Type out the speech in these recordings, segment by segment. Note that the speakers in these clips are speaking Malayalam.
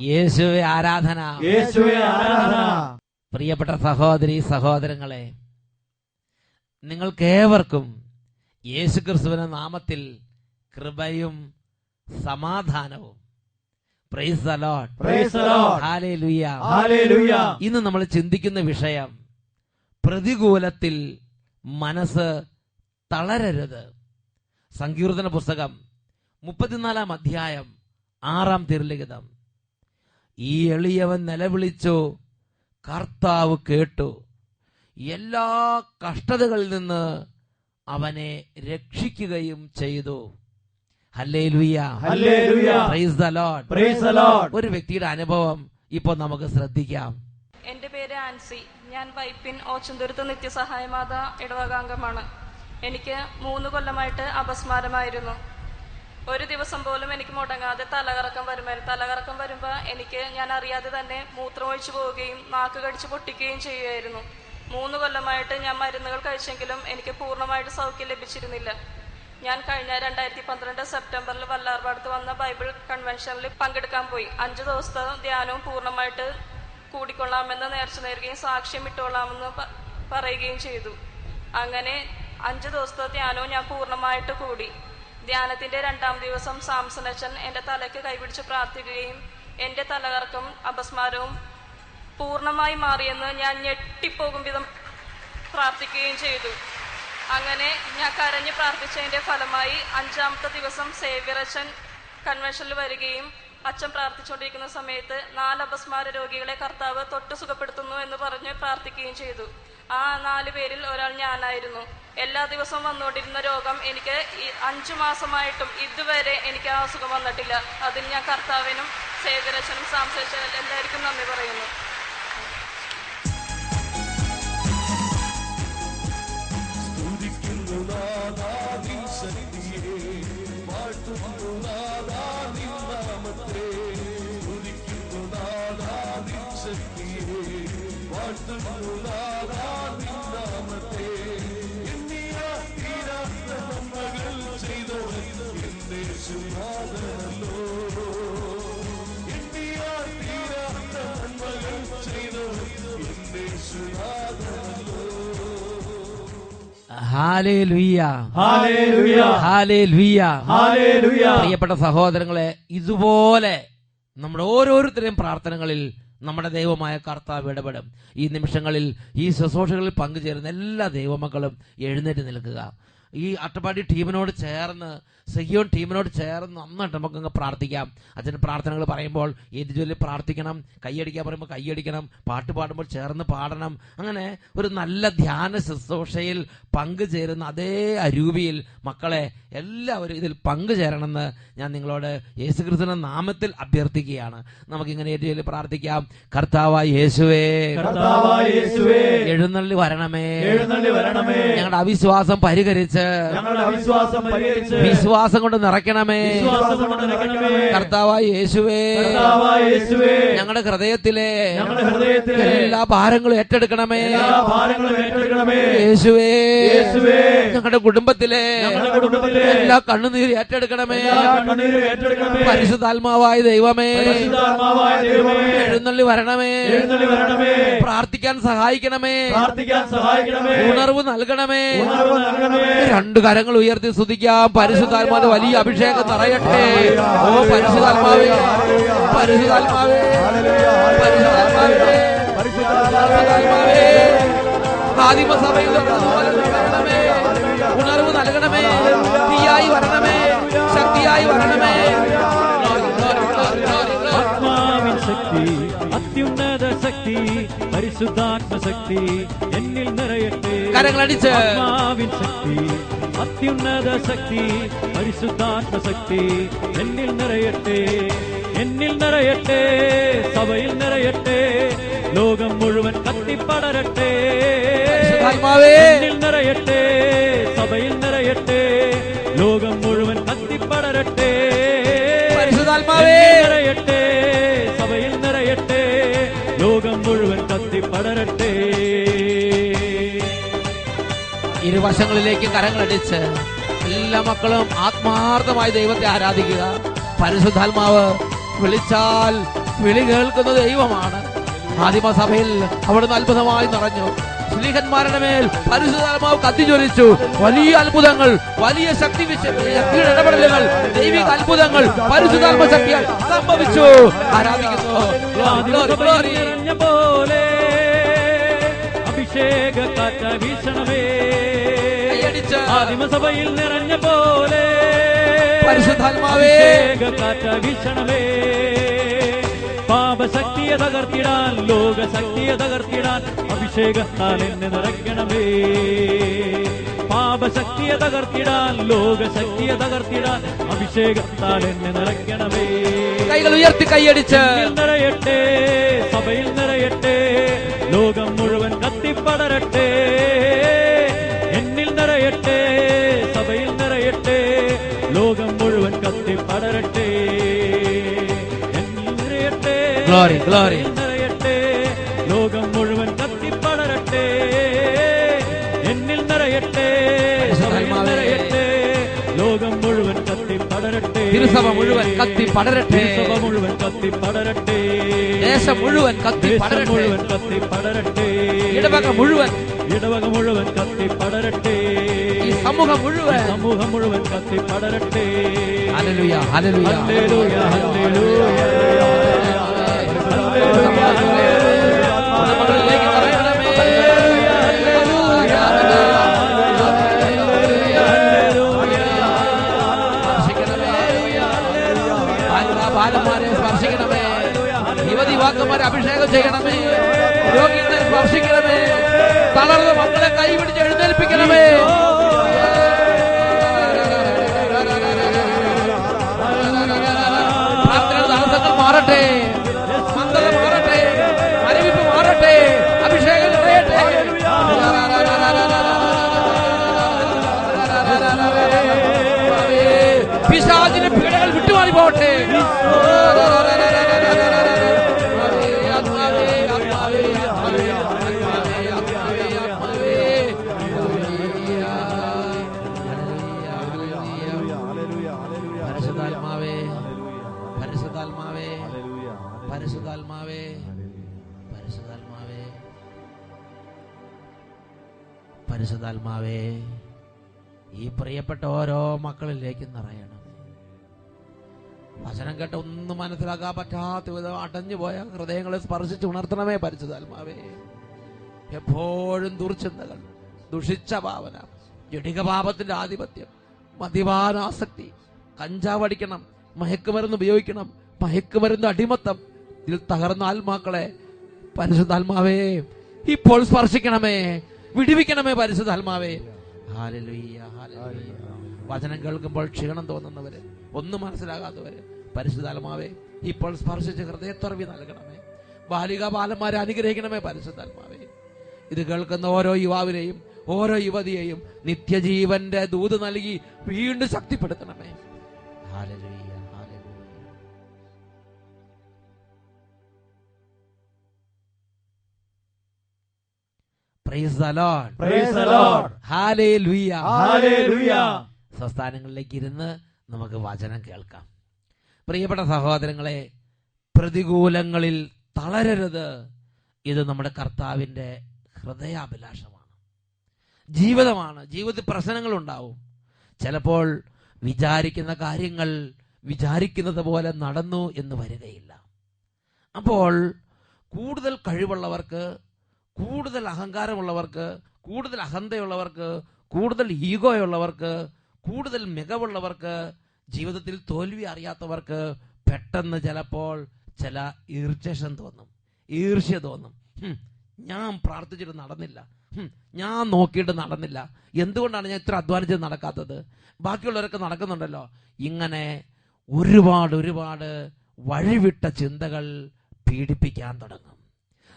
യേശുവെ ആരാധന. യേശുവേ ആരാധന. പ്രിയപ്പെട്ട സഹോദരി സഹോദരങ്ങളെ നിങ്ങൾക്കേവർക്കും യേശുക്രിസ്തുവിന്റെ നാമത്തിൽ കൃപയും സമാധാനവും. പ്രൈസ് ഇന്ന് നമ്മൾ ചിന്തിക്കുന്ന വിഷയം പ്രതികൂലത്തിൽ മനസ്സ് തളരരുത്. സങ്കീർത്തന പുസ്തകം മുപ്പത്തിനാലാം അധ്യായം ആറാം തിരുലിഖിതം ഈ എളിയവൻ നിലവിളിച്ചു കർത്താവ് കേട്ടു എല്ലാ കഷ്ടതകളിൽ നിന്ന് അവനെ രക്ഷിക്കുകയും ചെയ്തു. Hallelujah. Hallelujah. Praise the Lord praise the Lord ഒരു വ്യക്തിയുടെ അനുഭവം ഇപ്പോൾ നമുക്ക് ശ്രദ്ധിക്കാം. എന്റെ പേര് ആൻസി. ഞാൻ വൈപ്പിൻ ഓച്ചന്തുരുത്ത് നിത്യസഹായമാത ഇടവകാംഗമാണ്. എനിക്ക് മൂന്ന് കൊല്ലമായിട്ട് അപസ്മാരമായിരുന്നു. ഒരു ദിവസം പോലും എനിക്ക് മുടങ്ങാതെ തലകറക്കം വരുമായിരുന്നു തലകറക്കം വരുമ്പോൾ എനിക്ക് ഞാൻ അറിയാതെ തന്നെ മൂത്രമൊഴിച്ചു പോവുകയും നാക്ക് കടിച്ച് പൊട്ടിക്കുകയും ചെയ്യുമായിരുന്നു മൂന്ന് കൊല്ലമായിട്ട് ഞാൻ മരുന്നുകൾ കഴിച്ചെങ്കിലും എനിക്ക് പൂർണമായിട്ട് സൗഖ്യം ലഭിച്ചിരുന്നില്ല. ഞാൻ കഴിഞ്ഞ രണ്ടായിരത്തി പന്ത്രണ്ട് സെപ്റ്റംബറിൽ വല്ലാർപാടത്ത് വന്ന ബൈബിൾ കൺവെൻഷനിൽ പങ്കെടുക്കാൻ പോയി. അഞ്ച് ദിവസത്തെ ധ്യാനവും പൂർണമായിട്ട് കൂടിക്കൊള്ളാമെന്ന് നേർച്ച നേരുകയും സാക്ഷ്യം ഇട്ടുകൊള്ളാമെന്ന് പറയുകയും ചെയ്തു. അങ്ങനെ അഞ്ച് ദിവസത്തെ ധ്യാനവും ഞാൻ പൂർണമായിട്ട് കൂടി. ധ്യാനത്തിന്റെ രണ്ടാം ദിവസം സാംസനച്ചൻ എന്റെ തലയ്ക്ക് കൈപിടിച്ച് പ്രാർത്ഥിക്കുകയും എന്റെ തലകറക്കം അപസ്മാരവും പൂർണമായി മാറിയെന്ന് ഞാൻ ഞെട്ടിപ്പോകും വിധം പ്രാർത്ഥിക്കുകയും ചെയ്തു. അങ്ങനെ ഞാൻ കരഞ്ഞ് പ്രാർത്ഥിച്ചതിന്റെ ഫലമായി അഞ്ചാമത്തെ ദിവസം സേവ്യറച്ചൻ കൺവെൻഷനിൽ വരികയും അച്ഛൻ പ്രാർത്ഥിച്ചുകൊണ്ടിരിക്കുന്ന സമയത്ത് നാല് അപസ്മാര രോഗികളെ കർത്താവ് തൊട്ട് സുഖപ്പെടുത്തുന്നു എന്ന് പറഞ്ഞ് പ്രാർത്ഥിക്കുകയും ചെയ്തു. ആ നാല് പേരിൽ ഒരാൾ ഞാനായിരുന്നു. എല്ലാ ദിവസവും വന്നുകൊണ്ടിരുന്ന രോഗം എനിക്ക് അഞ്ചു മാസമായിട്ടും ഇതുവരെ എനിക്ക് ആ അസുഖം വന്നിട്ടില്ല. അതിന് ഞാൻ കർത്താവിനും സേവ്യരച്ചനും സാംസേച്ചനും എല്ലാവർക്കും നന്ദി പറയുന്നു. പ്രിയപ്പെട്ട സഹോദരങ്ങളെ ഇതുപോലെ നമ്മുടെ ഓരോരുത്തരുടെയും പ്രാർത്ഥനകളിൽ നമ്മുടെ ദൈവമായ കർത്താവ് ഇടപെടും. ഈ നിമിഷങ്ങളിൽ ഈ ശുശ്രൂഷകളിൽ പങ്കുചേരുന്ന എല്ലാ ദൈവമക്കളും എഴുന്നേറ്റ് നിൽക്കുക. ഈ അട്ടപ്പാടി ടീമിനോട് ചേർന്ന് സഹിയോൺ ടീമിനോട് ചേർന്ന് നന്നായിട്ട് നമുക്കങ്ങ് പ്രാർത്ഥിക്കാം. അച്ഛൻ പ്രാർത്ഥനകൾ പറയുമ്പോൾ ഏത് ജോലി പ്രാർത്ഥിക്കണം കൈയടിക്കാൻ പറയുമ്പോൾ കൈയടിക്കണം പാട്ട് പാടുമ്പോൾ ചേർന്ന് പാടണം. അങ്ങനെ ഒരു നല്ല ധ്യാന ശുശ്രൂഷയിൽ പങ്കുചേരുന്ന അതേ അരൂപിയിൽ മക്കളെ എല്ലാവരും ഇതിൽ പങ്കുചേരണമെന്ന് ഞാൻ നിങ്ങളോട് യേശുക്രിസ്തുവിന്റെ നാമത്തിൽ അഭ്യർത്ഥിക്കുകയാണ്. നമുക്കിങ്ങനെ ഏത് ജോലി പ്രാർത്ഥിക്കാം? കർത്താവായ യേശുവേ. എഴുന്നള്ളി വരണമേ. എഴുന്നള്ളി വരണമേ. ഞങ്ങളുടെ അവിശ്വാസം പരിഹരിച്ച് പരിഹരിച്ച് വിശ്വാസം കൊണ്ട് നിറയ്ക്കണമേ. കർത്താവായ യേശുവേ. ഞങ്ങളുടെ ഹൃദയത്തിലെ എല്ലാ ഭാരങ്ങളും ഏറ്റെടുക്കണമേ. യേശുവേ. ഞങ്ങളുടെ കുടുംബത്തിലെ എല്ലാ കണ്ണുനീര് ഏറ്റെടുക്കണമേ. പരിശുദ്ധാത്മാവായ ദൈവമേ. എഴുന്നള്ളി വരണമേ. പ്രാർത്ഥിക്കാൻ സഹായിക്കണമേ. ഉണർവ് നൽകണമേ. രണ്ട് കരങ്ങൾ ഉയർത്തി സ്തുതിക്കാം. പരിശുദ്ധാത്മാവ് വലിയ അഭിഷേകം നിറയട്ടെ. ഓ പരിശുദ്ധാത്മാവേ പരിശുദ്ധാത്മാവേ പരിശുദ്ധാത്മാവേ പരിശുദ്ധാത്മാവേ. ആദിമസഭയിൽ ഉണർവ് നൽകണമേ. തീയായി വരണമേ. ശക്തിയായി വരണമേ. ആത്മാവിൻ ശക്തി അത്യുന്നത ശക്തി പരിശുദ്ധാത്മ ശക്തി എന്നിൽ നിറയട്ടെ കരങ്ങളടിച്ച് ആത്മാവിൻ ശക്തി അത്യുന്നത ശക്തി പരിശുദ്ധാത്മ ശക്തി എന്നിൽ നിറയട്ടെ എന്നിൽ നിറയട്ടെ സഭയിൽ നിറയട്ടെ ലോകം മുഴുവൻ കത്തിപ്പടരട്ടെ പരിശുദ്ധാത്മാവേ. എന്നിൽ നിറയട്ടെ സഭയിൽ ഇരുവശങ്ങളിലേക്ക് കരങ്ങളടിച്ച് എല്ലാ മക്കളും ആത്മാർത്ഥമായി ദൈവത്തെ ആരാധിക്കുക. പരിശുദ്ധാത്മാവ് വിളിച്ചാൽ വിളി കേൾക്കുന്ന ദൈവമാണ്. ആദിമസഭയിൽ അവിടുന്ന് അത്ഭുതമായി നിറഞ്ഞു. സ്ലീഹന്മാരുടെ മേൽ പരിശുദ്ധാത്മാവ് കത്തിജ്വലിച്ചു. വലിയ അത്ഭുതങ്ങൾ വലിയ ശക്തി ശക്തിയുടെ ഇടപെടലുകൾ ദൈവിക അത്ഭുതങ്ങൾ പരിശുദ്ധാത്മ ശക്തിയാൽ സംഭവിച്ചു. ആരാധിക്കുന്നു. പോലെ അഭിഷേക കാറ്റ വീശണമേ. കൈയടിച്ച് ആദിമസഭയിൽ നിറഞ്ഞ പോലെ പരിശുദ്ധാത്മാവേ. കാറ്റ പാപശക്തിയെ തകർത്തിടാൻ ലോകശക്തിയെ തകർത്തിടാൻ അഭിഷേകത്താൽ എന്നെ നിറയ്ക്കണമേ. പാപശക്തിയെ തകർത്തിടാൻ ലോകശക്തിയെ തകർത്തിടാൻ അഭിഷേകത്താൽ എന്നെ നിറയ്ക്കണമേ. കൈകൾ ഉയർത്തി കൈയടിച്ച്. നിറയട്ടെ സഭയിൽ നിറയട്ടെ ലോകം മുഴുവൻ കത്തിപ്പടരട്ടെ. നിറയട്ടെ Glory, glory. സഭയിൽ നിറയട്ടെ ലോകം മുഴുവൻ കത്തിപ്പടരട്ടെ എന്നിൽ നിറയട്ടെ സഭയിൽ പരിശുദ്ധാത്മാവേ. നിറയട്ടെ ലോകം മുഴുവൻ കത്തിപ്പടരട്ടെ തിരുസഭ മുഴുവൻ കത്തി പടരട്ടെ സഭ മുഴുവൻ കത്തി പടരട്ടെ ദേശം മുഴുവൻ കത്തി ദേശം പടരട്ടെ മുഴുവൻ കത്തി പടരട്ടെ ഇടവക മുഴുവൻ ഇടവക മുഴുവൻ കത്തി പടരട്ടെ ഈ സമൂഹം മുഴുവൻ. സമൂഹം മുഴുവൻ കത്തി യുവാക്കന്മാരെ അഭിഷേകം ചെയ്യണമേ രോഗികളെ സ്പർശിക്കണമേ തളർന്ന മക്കളെ കൈപിടിച്ച് എഴുന്നേൽപ്പിക്കണമേ പ്രാർത്ഥന തടസ്സങ്ങൾ മാറട്ടെ പ്രിയപ്പെട്ട ഓരോ മക്കളിലേക്ക് നിറയണം. വചനം കേട്ട ഒന്നും മനസ്സിലാക്കാൻ പറ്റാത്ത വിധം അടഞ്ഞു പോയ ഹൃദയങ്ങളെ സ്പർശിച്ച് ഉണർത്തണമേ പരിശുദ്ധാത്മാവേ എപ്പോഴും ദുർചിന്തകൾ ദുഷിച്ച ഭാവന ജടിക പാപത്തിന്റെ ആധിപത്യം മദ്യപാനാസക്തി കഞ്ചാവടിക്കണം മയക്കുമരുന്ന് ഉപയോഗിക്കണം മയക്കുമരുന്ന് അടിമത്തം. ഇതിൽ തകർന്ന ആത്മാക്കളെ പരിശുദ്ധാത്മാവേ ഇപ്പോൾ സ്പർശിക്കണമേ വിടിവിക്കണമേ പരിശുദ്ധാത്മാവേ വചനം കേൾക്കുമ്പോൾ ക്ഷീണം തോന്നുന്നവര് ഒന്നും മനസ്സിലാകാത്തവര് പരിശുദ്ധാത്മാവേ ഇപ്പോൾ സ്പർശിച്ച് ഹൃദയത്തുറവി നൽകണമേ. ബാലിക ബാലന്മാരെ അനുഗ്രഹിക്കണമേ പരിശുദ്ധാത്മാവേ. ഇത് കേൾക്കുന്ന ഓരോ യുവാവിനെയും ഓരോ യുവതിയെയും നിത്യജീവന്റെ ദൂത് നൽകി വീണ്ടും ശക്തിപ്പെടുത്തണമേ. ഹാലലുയ്യ സംസ്ഥാനങ്ങളിലേക്ക് ഇരുന്ന് നമുക്ക് വചനം കേൾക്കാം. പ്രിയപ്പെട്ട സഹോദരങ്ങളെ പ്രതികൂലങ്ങളിൽ തളരരുത്. ഇത് നമ്മുടെ കർത്താവിന്റെ ഹൃദയാഭിലാഷമാണ്. ജീവിതമാണ്. ജീവിതത്തിൽ പ്രശ്നങ്ങൾ ഉണ്ടാവും ചിലപ്പോൾ വിചാരിക്കുന്ന കാര്യങ്ങൾ വിചാരിക്കുന്നത് പോലെ നടന്നു എന്ന് വരികയില്ല. അപ്പോൾ കൂടുതൽ കഴിവുള്ളവർക്ക് കൂടുതൽ അഹങ്കാരമുള്ളവർക്ക് കൂടുതൽ അഹന്തയുള്ളവർക്ക് കൂടുതൽ ഈഗോയുള്ളവർക്ക് കൂടുതൽ മികവുള്ളവർക്ക് ജീവിതത്തിൽ തോൽവി അറിയാത്തവർക്ക് പെട്ടെന്ന് ചിലപ്പോൾ ചില ഈർച്ചേഷൻ തോന്നും. ഈർഷ്യ തോന്നും. ഞാൻ പ്രാർത്ഥിച്ചിട്ട് നടന്നില്ല. ഞാൻ നോക്കിയിട്ട് നടന്നില്ല. എന്തുകൊണ്ടാണ് ഞാൻ ഇത്ര അധ്വാനിച്ചത് നടക്കാത്തത്? ബാക്കിയുള്ളവരൊക്കെ നടക്കുന്നുണ്ടല്ലോ. ഇങ്ങനെ ഒരുപാട് ഒരുപാട് വഴിവിട്ട ചിന്തകൾ പീഡിപ്പിക്കാൻ തുടങ്ങും.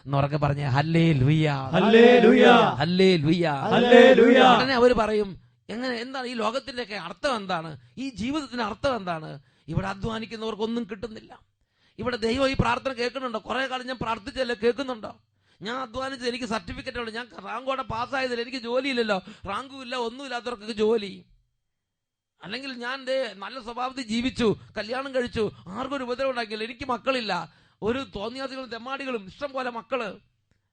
എന്നുറക്കെ പറഞ്ഞ ഹല്ലേ ലുയ്യ. ഹല്ലേ ലുയ്യ ഹല്ലേലൂയ. ഉടനെ അവർ പറയും എങ്ങനെ എന്താണ് ഈ ലോകത്തിന്റെ ഒക്കെ അർത്ഥം എന്താണ്? ഈ ജീവിതത്തിന്റെ അർത്ഥം എന്താണ്? ഇവിടെ അധ്വാനിക്കുന്നവർക്കൊന്നും കിട്ടുന്നില്ല. ഇവിടെ ദൈവം ഈ പ്രാർത്ഥന കേൾക്കുന്നുണ്ടോ? കുറെ കാലം ഞാൻ പ്രാർത്ഥിച്ചല്ലോ കേൾക്കുന്നുണ്ടോ? ഞാൻ അധ്വാനിച്ചത് എനിക്ക് സർട്ടിഫിക്കറ്റ് ഉണ്ട് ഞാൻ റാങ്കോടെ പാസ്സായതിൽ എനിക്ക് ജോലിയില്ലല്ലോ. റാങ്കും ഇല്ല ഒന്നുമില്ലാത്തവർക്കൊക്കെ ജോലി. അല്ലെങ്കിൽ ഞാൻ ദേ നല്ല സ്വഭാവത്തിൽ ജീവിച്ചു കല്യാണം കഴിച്ചു ആർക്കും ഒരു ഉപദ്രവം ഉണ്ടാക്കിയില്ല. എനിക്ക് മക്കളില്ല. ഒരു തോന്നിയാസികളും തെമ്മാടികളും ഇഷ്ടം പോലെ മക്കൾ.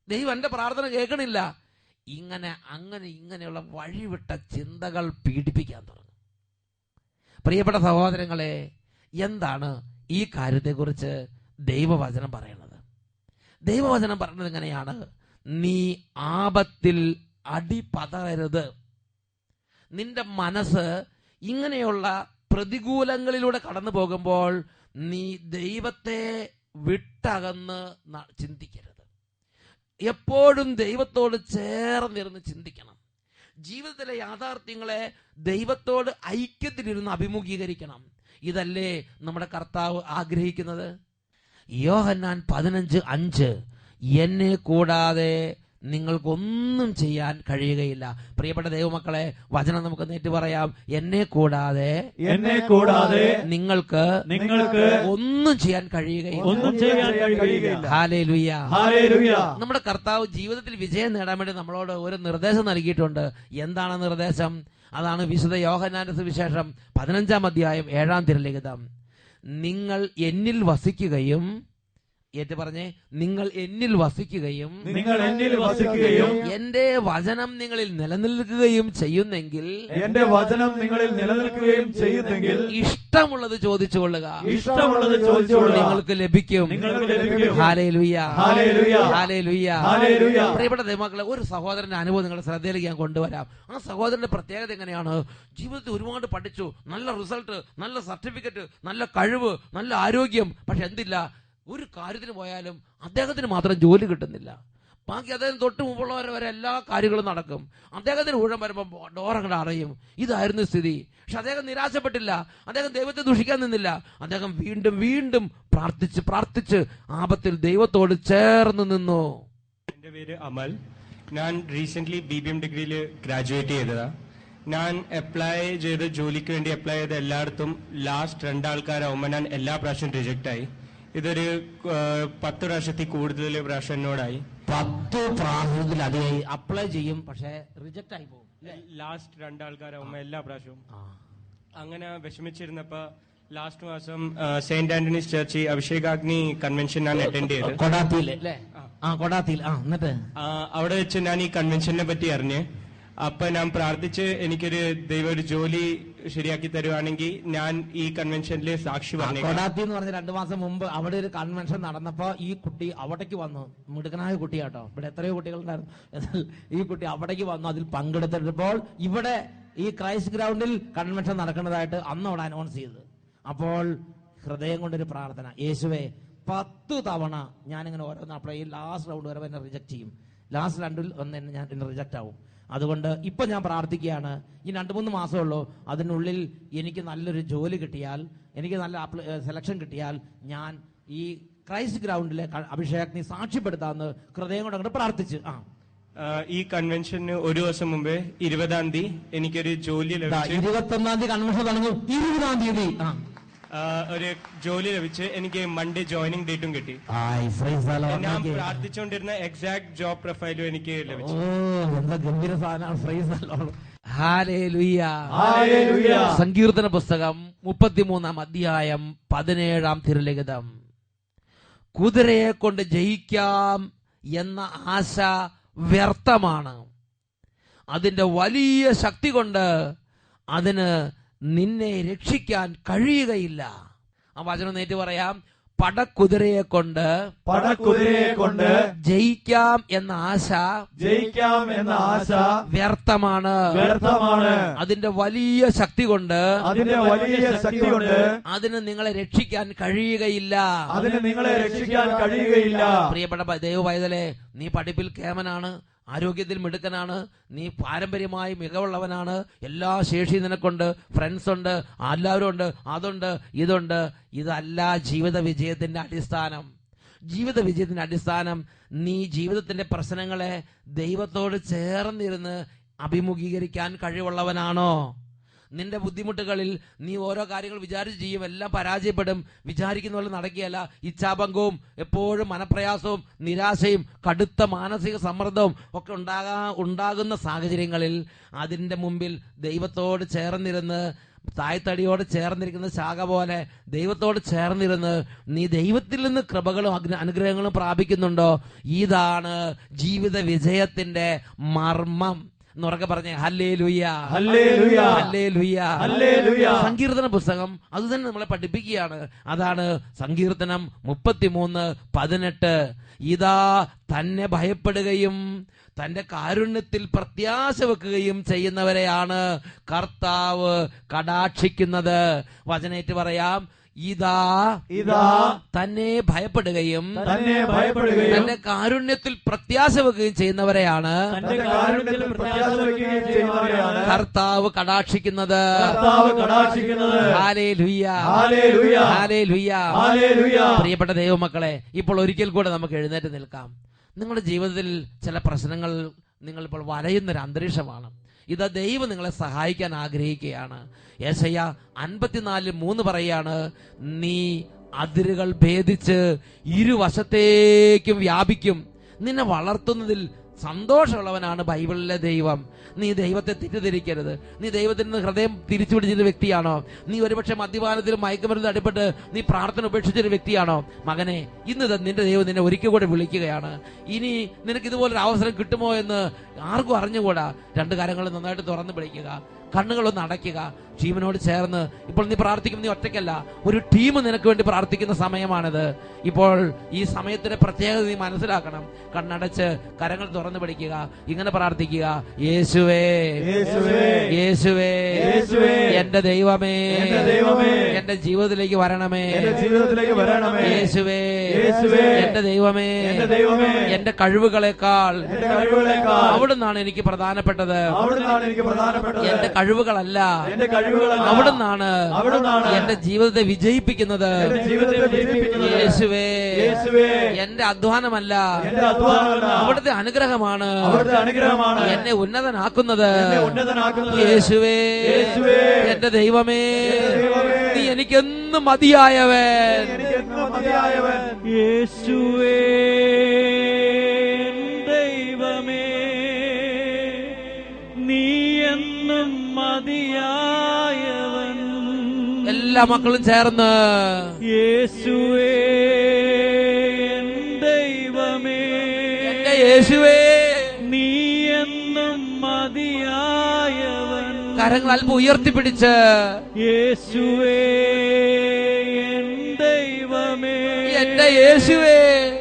ദൈവം എന്റെ പ്രാർത്ഥന കേൾക്കണില്ല. ഇങ്ങനെ അങ്ങനെ ഇങ്ങനെയുള്ള വഴിവിട്ട ചിന്തകൾ പീഡിപ്പിക്കാൻ തുടങ്ങും. പ്രിയപ്പെട്ട സഹോദരങ്ങളെ എന്താണ് ഈ കാര്യത്തെക്കുറിച്ച് ദൈവവചനം പറയുന്നത്? ദൈവവചനം പറയുന്നത് എങ്ങനെയാണ്? നീ ആപത്തിൽ അടിപതരരുത്. നിന്റെ മനസ്സ് ഇങ്ങനെയുള്ള പ്രതികൂലങ്ങളിലൂടെ കടന്നു പോകുമ്പോൾ നീ ദൈവത്തെ വിട്ടകന്ന് ചിന്തിക്കരുത്. എപ്പോഴും ദൈവത്തോട് ചേർന്നിരുന്ന് ചിന്തിക്കണം. ജീവിതത്തിലെ യാഥാർത്ഥ്യങ്ങളെ ദൈവത്തോട് ഐക്യത്തിലിരുന്ന് അഭിമുഖീകരിക്കണം. ഇതല്ലേ നമ്മുടെ കർത്താവ് ആഗ്രഹിക്കുന്നത്? യോഹന്നാൻ പതിനഞ്ച് അഞ്ച് എന്നെ കൂടാതെ നിങ്ങൾക്കൊന്നും ചെയ്യാൻ കഴിയുകയില്ല. പ്രിയപ്പെട്ട ദൈവമക്കളെ വചനം നമുക്ക് നേറ്റ് പറയാം. എന്നെ കൂടാതെ എന്നെ കൂടാതെ നിങ്ങൾക്ക് നിങ്ങൾക്ക് ഒന്നും ചെയ്യാൻ കഴിയുകയില്ല. ഒന്നും ചെയ്യാൻ കഴിയുകയില്ല. നമ്മുടെ കർത്താവ് ജീവിതത്തിൽ വിജയം നേടാൻ വേണ്ടി നമ്മളോട് ഒരു നിർദ്ദേശം നൽകിയിട്ടുണ്ട്. എന്താണ് നിർദ്ദേശം? അതാണ് വിശുദ്ധ യോഹനാന്റെ സുവിശേഷം പതിനഞ്ചാം അധ്യായം ഏഴാം തിരലിഖിതം. നിങ്ങൾ എന്നിൽ വസിക്കുകയും ഏറ്റു പറഞ്ഞേ നിങ്ങൾ എന്നിൽ വസിക്കുകയും നിങ്ങൾ എന്നിൽ വസിക്കുകയും എന്റെ വചനം നിങ്ങളിൽ നിലനിൽക്കുകയും ചെയ്യുന്നെങ്കിൽ എന്റെ വചനം നിങ്ങളിൽ നിലനിൽക്കുകയും ചെയ്യുന്നെങ്കിൽ ഇഷ്ടമുള്ളത് ചോദിച്ചുകൊള്ളുക. ഇഷ്ടമുള്ളത് ചോദിച്ചുകൊള്ളുക. നിങ്ങൾക്ക് ലഭിക്കും. പ്രിയപ്പെട്ട ദൈവമക്കളെ ഒരു സഹോദരന്റെ അനുഭവം നിങ്ങളുടെ ശ്രദ്ധയിലേക്ക് ഞാൻ കൊണ്ടുവരാം. ആ സഹോദരന്റെ പ്രത്യേകത എങ്ങനെയാണ്? ജീവിതത്തിൽ ഒരുപാട് പഠിച്ചു. നല്ല റിസൾട്ട് നല്ല സർട്ടിഫിക്കറ്റ് നല്ല കഴിവ് നല്ല ആരോഗ്യം. പക്ഷെ എന്തില്ല? ഒരു കാര്യത്തിന് പോയാലും അദ്ദേഹത്തിന് മാത്രം ജോലി കിട്ടുന്നില്ല. ബാക്കി അദ്ദേഹം തൊട്ട് മുമ്പുള്ളവരെ വരെ എല്ലാ കാര്യങ്ങളും നടക്കും. അദ്ദേഹത്തിന് ഊഴം വരുമ്പോൾ ഡോറങ്ങൾ അറിയും. ഇതായിരുന്നു സ്ഥിതി. പക്ഷെ അദ്ദേഹം നിരാശപ്പെട്ടില്ല. അദ്ദേഹം ദൈവത്തെ ദുഷിക്കാൻ നിന്നില്ല. അദ്ദേഹം വീണ്ടും വീണ്ടും പ്രാർത്ഥിച്ച് പ്രാർത്ഥിച്ച് ആപത്തിൽ ദൈവത്തോട് ചേർന്ന് നിന്നു. എന്റെ പേര് അമൽ. ഞാൻ റീസെന്റ് ബി ബി എം ഡിഗ്രിയിൽ ഗ്രാജുവേറ്റ് ചെയ്തതാ. ഞാൻ അപ്ലൈ ചെയ്ത് ജോലിക്ക് വേണ്ടി അപ്ലൈ ചെയ്ത എല്ലായിടത്തും ലാസ്റ്റ് രണ്ടാൾക്കാരാവുമ്പോൾ ഞാൻ എല്ലാ പ്രാവശ്യം റിജക്റ്റ് ആയി. ഇതൊരു പത്ത് പ്രാവശ്യത്തിൽ കൂടുതൽ പ്രാവശ്യം എന്നോടായി. പത്ത് അത് അപ്ലൈ ചെയ്യും പക്ഷെ റിജക്റ്റ് ആയി പോകും. ലാസ്റ്റ് രണ്ടാൾക്കാരാവുമ്പോ എല്ലാ പ്രാവശ്യവും. അങ്ങനെ വിഷമിച്ചിരുന്നപ്പോ ലാസ്റ്റ് മാസം സെന്റ് ആന്റണീസ് ചർച്ച് അഭിഷേകാഗ്നി കൺവെൻഷൻ ഞാൻ അറ്റൻഡ് ചെയ്ത് കൊടാത്തിയിൽ. അല്ലേ ആ കൊടാത്തിയിൽ. ആ എന്നിട്ട്? ആ, അവിടെ വെച്ച് ഞാൻ ഈ കൺവെൻഷനെ പറ്റി അറിഞ്ഞ്. അപ്പൊ ഞാൻ പ്രാർത്ഥിച്ച് എനിക്കൊരു ദൈവം ഒരു ജോലി ശരിയാക്കി തരുവാണെങ്കിൽ ഞാൻ ഈ കൺവെൻഷനിൽ സാക്ഷി പറഞ്ഞു കൊടാത്തി എന്ന് പറഞ്ഞ രണ്ടു മാസം മുമ്പ് അവിടെ ഒരു കൺവെൻഷൻ നടന്നപ്പോ ഈ കുട്ടി അവിടേക്ക് വന്നു. മിടുക്കനായ കുട്ടിയാട്ടോ. ഇവിടെ എത്രയോ കുട്ടികളുണ്ടായിരുന്നു. എന്നാൽ ഈ കുട്ടി അവിടേക്ക് വന്നു. അതിൽ പങ്കെടുത്തിട്ടപ്പോൾ ഇവിടെ ഈ ക്രൈസ്റ്റ് ഗ്രൗണ്ടിൽ കൺവെൻഷൻ നടക്കുന്നതായിട്ട് അന്ന് അവിടെ അനൗൺസ് ചെയ്തത്. അപ്പോൾ ഹൃദയം കൊണ്ടൊരു പ്രാർത്ഥന. യേശുവേ പത്ത് തവണ ഞാനിങ്ങനെ ഓരോന്ന് അപ്ലൈ ചെയ്യും. ലാസ്റ്റ് റൗണ്ട് വരെ എന്നെ റിജക്ട് ചെയ്യും. ലാസ്റ്റ് രണ്ടിൽ ഒന്ന് ഞാൻ റിജക്റ്റ് ആവും. അതുകൊണ്ട് ഇപ്പൊ ഞാൻ പ്രാർത്ഥിക്കുകയാണ്. ഈ രണ്ട് മൂന്ന് മാസമേ ഉള്ളൂ. അതിനുള്ളിൽ എനിക്ക് നല്ലൊരു ജോലി കിട്ടിയാൽ എനിക്ക് നല്ല സെലക്ഷൻ കിട്ടിയാൽ ഞാൻ ഈ ക്രൈസ്റ്റ് ഗ്രൗണ്ടിലെ അഭിഷേകത്തിന് സാക്ഷ്യപ്പെടുത്താമെന്ന് ഹൃദയം കൊണ്ട് അങ്ങോട്ട് പ്രാർത്ഥിച്ചു. ആ. ഈ കൺവെൻഷന് ഒരു വർഷം മുമ്പേ ഇരുപതാം തീയതി എനിക്കൊരു ജോലി ലഭിച്ചു ലഭിച്ച്. ഇരുപത്തൊന്നാം തീയതി കൺവെൻഷൻ തുടങ്ങും. ഇരുപതാം തീയതി. ആ, ഒരു ജോലി ലഭിച്ച് എനിക്ക് മൺഡേ ജോയിനിങ് ഡേറ്റും കിട്ടി. ഞാൻ പ്രാർത്ഥിച്ചുകൊണ്ടിരുന്ന എക്സാക്ട് ജോബ് പ്രൊഫൈലും എനിക്ക് ഓ ലഭിച്ചു എന്താ ഗംഭീര. സങ്കീർത്തന പുസ്തകം മുപ്പത്തിമൂന്നാം അധ്യായം പതിനേഴാം തിരുലിഖിതം. കുതിരയെ കൊണ്ട് ജയിക്കാം എന്ന ആശ വ്യർത്ഥമാണ്. അതിന്റെ വലിയ ശക്തി കൊണ്ട് അതിന് നിന്നെ രക്ഷിക്കാൻ കഴിയുകയില്ല. ആ വചനം നേറ്റ് പറയാം. പടക്കുതിരയെ കൊണ്ട് പടക്കുതിരയെ കൊണ്ട് ജയിക്കാം എന്ന ആശ ജയിക്കാം എന്ന ആശ വ്യർത്ഥമാണ്. വ്യർത്ഥമാണ്. അതിന്റെ വലിയ ശക്തി കൊണ്ട് അതിന്റെ വലിയ ശക്തി കൊണ്ട് അതിന് നിങ്ങളെ രക്ഷിക്കാൻ കഴിയുകയില്ല. അതിന് നിങ്ങളെ രക്ഷിക്കാൻ കഴിയുകയില്ല. പ്രിയപ്പെട്ട ദൈവ പൈതലെ നീ പഠിപ്പിൽ കേമനാണ്. ആരോഗ്യത്തിൽ മിടുക്കനാണ്. നീ പാരമ്പര്യമായി മികവുള്ളവനാണ്. എല്ലാ ശേഷിയും നിനക്കുണ്ട്. ഫ്രണ്ട്സ് ഉണ്ട്. എല്ലാവരും ഉണ്ട്. അതുണ്ട്. ഇതുണ്ട്. ഇതല്ല ജീവിത വിജയത്തിന്റെ അടിസ്ഥാനം. ജീവിത വിജയത്തിന്റെ അടിസ്ഥാനം നീ ജീവിതത്തിന്റെ പ്രശ്നങ്ങളെ ദൈവത്തോട് ചേർന്നിരുന്ന് അഭിമുഖീകരിക്കാൻ കഴിവുള്ളവനാണോ? നിന്റെ ബുദ്ധിമുട്ടുകളിൽ നീ ഓരോ കാര്യങ്ങൾ വിചാരിച്ച് ചെയ്യും എല്ലാം പരാജയപ്പെടും. വിചാരിക്കുന്ന പോലെ നടക്കുകയല്ല. ഇച്ഛാഭംഗവും എപ്പോഴും മനപ്രയാസവും നിരാശയും കടുത്ത മാനസിക സമ്മർദ്ദവും ഒക്കെ ഉണ്ടാകാ ഉണ്ടാകുന്ന സാഹചര്യങ്ങളിൽ അതിന്റെ മുമ്പിൽ ദൈവത്തോട് ചേർന്നിരുന്ന് തായ്തടിയോട് ചേർന്നിരിക്കുന്ന ശാഖ പോലെ ദൈവത്തോട് ചേർന്നിരുന്ന് നീ ദൈവത്തിൽ നിന്ന് കൃപകളും അനുഗ്രഹങ്ങളും പ്രാപിക്കുന്നുണ്ടോ? ഇതാണ് ജീവിത വിജയത്തിന്റെ മർമ്മം. എന്നുറക്കെ പറഞ്ഞേ ഹല്ലേ. സങ്കീർത്തന പുസ്തകം അത് തന്നെ നമ്മളെ പഠിപ്പിക്കുകയാണ്. അതാണ് സങ്കീർത്തനം മുപ്പത്തിമൂന്ന് പതിനെട്ട്. ഇതാ തന്നെ ഭയപ്പെടുകയും തന്റെ കാരുണ്യത്തിൽ പ്രത്യാശ വെക്കുകയും ചെയ്യുന്നവരെയാണ് കർത്താവ് കടാക്ഷിക്കുന്നത്. വചനേറ്റ് പറയാം. ഇതാ ഇതാ തന്നെ ഭയപ്പെടുകയും തന്നെ ഭയപ്പെടുകയും തന്റെ കാരുണ്യത്തിൽ പ്രത്യാശ വെക്കുകയും ചെയ്യുന്നവരെയാണ് കർത്താവ് കടാക്ഷിക്കുന്നത്. പ്രിയപ്പെട്ട ദൈവമക്കളെ ഇപ്പോൾ ഒരിക്കൽ കൂടെ നമുക്ക് എഴുന്നേറ്റ് നിൽക്കാം. നിങ്ങളുടെ ജീവിതത്തിൽ ചില പ്രശ്നങ്ങൾ നിങ്ങൾ ഇപ്പോൾ വലയുന്നൊരു അന്തരീക്ഷമാണ് ഇത് ദൈവം നിങ്ങളെ സഹായിക്കാൻ ആഗ്രഹിക്കുകയാണ്. യേശയ്യ അൻപത്തിനാലിൽ മൂന്ന് പറയാണ് നീ അതിരുകൾ ഭേദിച്ച് ഇരുവശത്തേക്കും വ്യാപിക്കും. നിന്നെ വളർത്തുന്നതിൽ സന്തോഷമുള്ളവനാണ് ബൈബിളിലെ ദൈവം. നീ ദൈവത്തെ തെറ്റിദ്ധരിക്കരുത്. നീ ദൈവത്തിൽ നിന്ന് ഹൃദയം തിരിച്ചു പിടിച്ചൊരു വ്യക്തിയാണോ? നീ ഒരുപക്ഷെ മദ്യപാനത്തിലും മയക്കുമരുന്ന് അടിപ്പെട്ട് നീ പ്രാർത്ഥന ഉപേക്ഷിച്ചൊരു വ്യക്തിയാണോ? മകനെ ഇന്ന് നിന്റെ ദൈവം നിന്നെ ഒരിക്കൽ കൂടെ വിളിക്കുകയാണ്. ഇനി നിനക്ക് ഇതുപോലൊരു അവസരം കിട്ടുമോ എന്ന് ആർക്കും അറിഞ്ഞുകൂടാ. രണ്ട് കാര്യങ്ങൾ നന്നായിട്ട് തുറന്നു പിടിക്കുക. കണ്ണുകളൊന്ന് അടയ്ക്കുക ടീമിനോട് ചേർന്ന് ഇപ്പോൾ നീ പ്രാർത്ഥിക്കും നീ ഒറ്റയ്ക്കല്ല ഒരു ടീം നിനക്ക് വേണ്ടി പ്രാർത്ഥിക്കുന്ന സമയമാണിത് ഇപ്പോൾ ഈ സമയത്തിന്റെ പ്രത്യേകത നീ മനസ്സിലാക്കണം കണ്ണടച്ച് കരങ്ങൾ തുറന്നു പിടിക്കുക ഇങ്ങനെ പ്രാർത്ഥിക്കുക യേശുവേ യേശുവേ. എന്റെ ദൈവമേ എന്റെ ജീവിതത്തിലേക്ക് വരണമേ യേശുവേ. എന്റെ ദൈവമേ എന്റെ കഴിവുകളെക്കാൾ അവിടുന്നാണ് എനിക്ക് പ്രധാനപ്പെട്ടത്. എന്റെ കഴിവുകളല്ല അവിടുന്നാണ് എന്റെ ജീവിതത്തെ വിജയിപ്പിക്കുന്നത്. യേശുവേ. എന്റെ അധ്വാനമല്ല അവിടുത്തെ അനുഗ്രഹമാണ് എന്നെ ഉന്നതനാക്കുന്നത്. യേശുവേ. എന്റെ ദൈവമേ. നീ എനിക്കെന്നും മതിയായവൻ. എന്നും മതിയായവൻ. യേശുവേ ദൈവമേ നീ എന്നും മതിയായവൻ. എല്ലാ മക്കളും ചേർന്ന്. യേശുവേ ദൈവമേ യേശുവേ. നീ എന്നും മതിയായവൻ. കരങ്ങൾ അല്പം ഉയർത്തിപ്പിടിച്ച്. യേശുവേ എന്റെ യേശുവേ.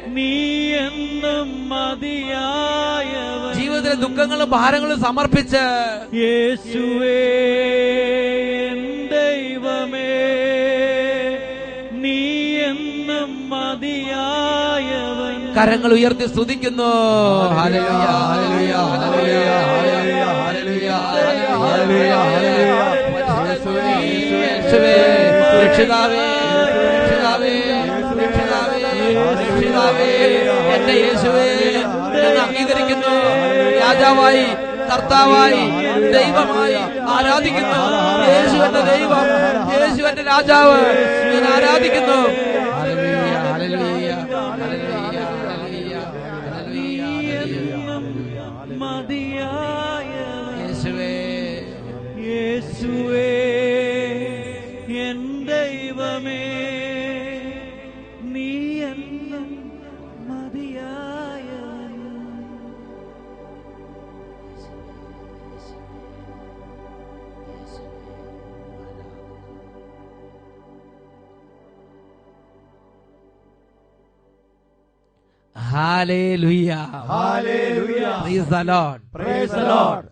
നീ എന്നും മതിയായവൻ. ജീവിതത്തിലെ ദുഃഖങ്ങളും ഭാരങ്ങളും സമർപ്പിച്ച് യേശുവേ ദൈവമേ നീ എന്നും മതിയായവൻ. കരങ്ങൾ ഉയർത്തി സ്തുതിക്കുന്നു. ഹല്ലേലൂയ, എന്റെ യേശുവേ ഞാൻ അംഗീകരിക്കുന്നു. രാജാവായി കർത്താവായി ദൈവമായി ആരാധിക്കുന്നു. യേശു എന്റെ ദൈവം യേശു എന്റെ രാജാവ് ഞാൻ ആരാധിക്കുന്നു. Hallelujah. Hallelujah. Praise the Lord. Praise the Lord.